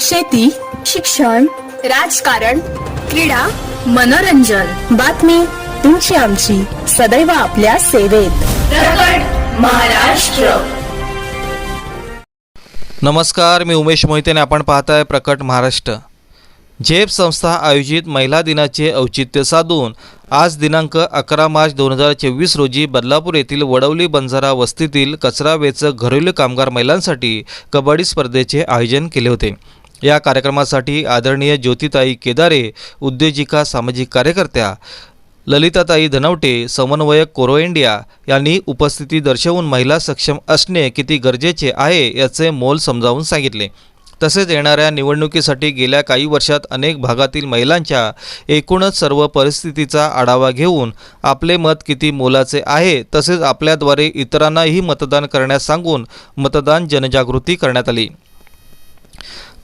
शेती शिक्षण राजकारण क्रीडा मनोरंजन. बातमी तुमची आमची. सदैव आपल्या सेवेत. महाराष्ट्र. नमस्कार मी उमेश मोहिते आणि आपण पाहताय प्रकट महाराष्ट्र. झेप संस्था आयोजित महिला दिनाचे औचित्य साधून आज दिनांक अकरा मार्च दोन हजार चोवीस रोजी बदलापूर येथील वडवली बंजारा वस्तीतील कचरा वेचक घरेलू कामगार महिलांसाठी कबड्डी स्पर्धेचे आयोजन केले होते. या कार्यक्रमासाठी आदरणीय ज्योतिताई केदारे उद्योजिका सामाजिक कार्यकर्त्या ललिताताई धनवटे समन्वयक कोरो इंडिया यांनी उपस्थिती दर्शवून महिला सक्षम असणे किती गरजेचे आहे याचे मोल समजावून सांगितले. तसेच येणाऱ्या निवडणुकीसाठी गेल्या काही वर्षात अनेक भागातील महिलांच्या एकूणच सर्व परिस्थितीचा आढावा घेऊन आपले मत किती मोलाचे आहे तसेच आपल्याद्वारे इतरांनाही मतदान करण्यास सांगून मतदान जनजागृती करण्यात आली.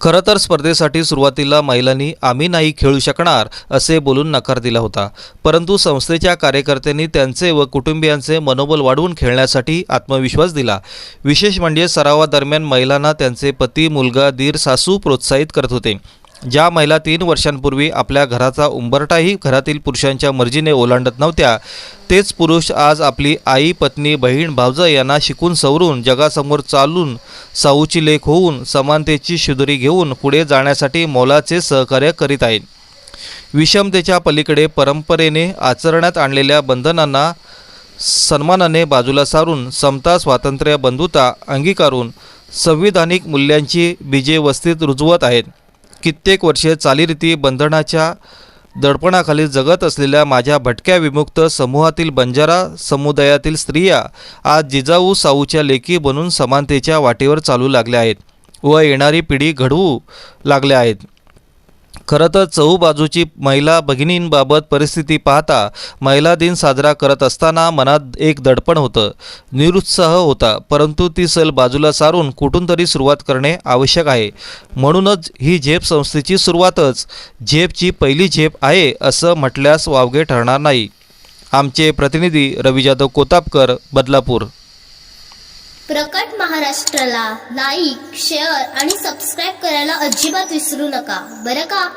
खरं तर स्पर्धेसाठी सुरुवातीला महिलांनी आम्ही नाही खेळू शकणार असे बोलून नकार दिला होता. परंतु संस्थेच्या कार्यकर्त्यांनी त्यांचे व कुटुंबियांचे मनोबल वाढवून खेळण्यासाठी आत्मविश्वास दिला. विशेष म्हणजे सरावादरम्यान महिलांना त्यांचे पती मुलगा दीर सासू प्रोत्साहित करत होते. ज्या महिला तीन वर्षांपूर्वी आपल्या घराचा उंबरटाही घरातील पुरुषांच्या मर्जीने ओलांडत नव्हत्या तेच पुरुष आज आपली आई पत्नी बहीण भावजा यांना शिकून सवरून जगासमोर चालून साऊची लेख होऊन समानतेची शिदुरी घेऊन पुढे जाण्यासाठी मोलाचे सहकार्य करीत आहेत विषमतेच्या पलीकडे परंपरेने आचरण्यात आणलेल्या बंधनांना सन्मानाने बाजूला सारून समता स्वातंत्र्य बंधुता अंगीकारून संविधानिक मूल्यांची बीजे वस्तीत रुजवत आहेत. कित्येक वर्षे चालीरीती बंधनाच्या दडपणाखाली जगत असलेल्या माझ्या भटक्या विमुक्त समूहातील बंजारा समुदायातील स्त्रिया आज जिजाऊ साऊच्या लेखी बनून समानतेच्या वाटेवर चालू लागल्या आहेत व येणारी पिढी घडवू लागल्या आहेत. खरं तर चहूबाजूची महिला भगिनींबाबत परिस्थिती पाहता महिला दिन साजरा करत असताना मनात एक दडपण होतं. निरुत्साह होता परंतु ती सल बाजूला सारून कुठून तरी सुरुवात करणे आवश्यक आहे. म्हणूनच ही झेप संस्थेची सुरुवातच. झेपची पहिली झेप आहे असं म्हटल्यास वावगे ठरणार नाही. आमचे प्रतिनिधी रवी जाधव कोतापकर बदलापूर. प्रकट महाराष्ट्राला लाईक शेअर आणि सबस्क्राईब करायला अजिबात विसरू नका. बरं का?